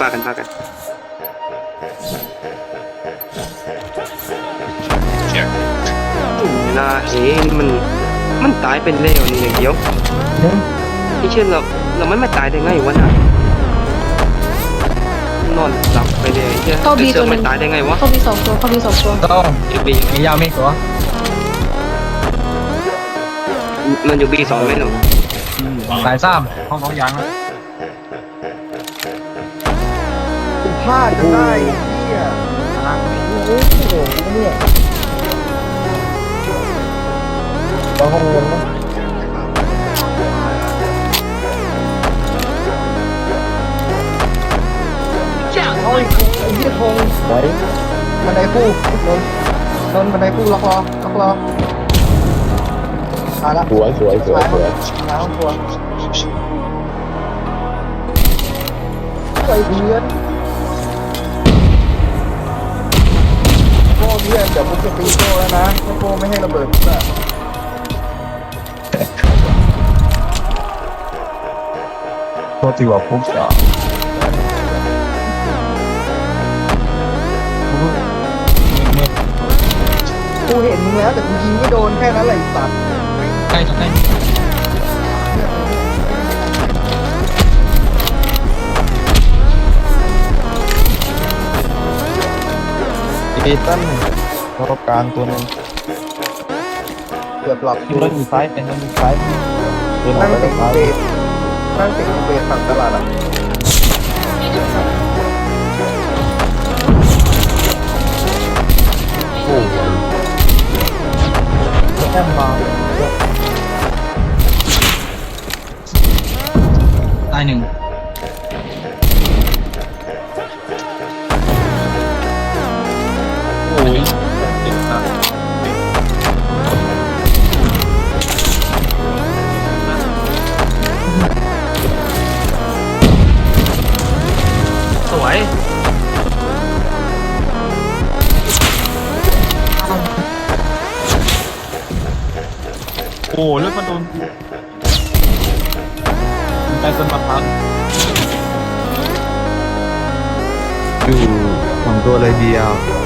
ปากันปากันลาเองมันมันตายเป็นเลวนี่อย่างเดียวที่เช่นเราเราไม่มาตายได้ไงวะน่ะนอนหลับไปเลยเหี้ยเข้าบีไอ้เสืตัอวหมันึ่นงตายได้ไงวะเข้าบีสองตัวเข้าบีสองตัวต้องอยู่บีมียาวมีตัวมันอยู่บีสองไหมหนูสายซ้ำห้องของยางนะ พลาดจนได้เฮียโอ้โหเนี่ยบางห้องเงินมั้งโอ้ยไอ้เหี้ยทงไหนบันไดคู่นนนนบันไดคู่ล็อกรอล็อกรอมาละสวยสวยสวยสวยมาห้องครัวไอ้เพื่อน เพื่อนเดี๋ยวมึงจะตีโก้แล้วนะถ้าโก้ไม่ให้ระเบิดมึงอะโทษทีว่าปุ๊บจ้ะกูเห็นมึงแล้วแต่กูยิงไม่โดนแค่นั้นแหละไอ้สัตว์ใกล้จะใกล้อีตัน รอบกลางตัวหนึงเกือบหลับอยู่ด้านซ้ายเป็นด้านซ้ายตัวหนึนั่งงไปติด้าดนซ้ายเบรนั่งติดเบรฝั่งตลาดอะโอ้โหแค่มาตายหนึ่งโอ้ย วยโอ้แล้วมันโดนใต้ต้นมะพร้าวอยู่สองตัวเลยเดียว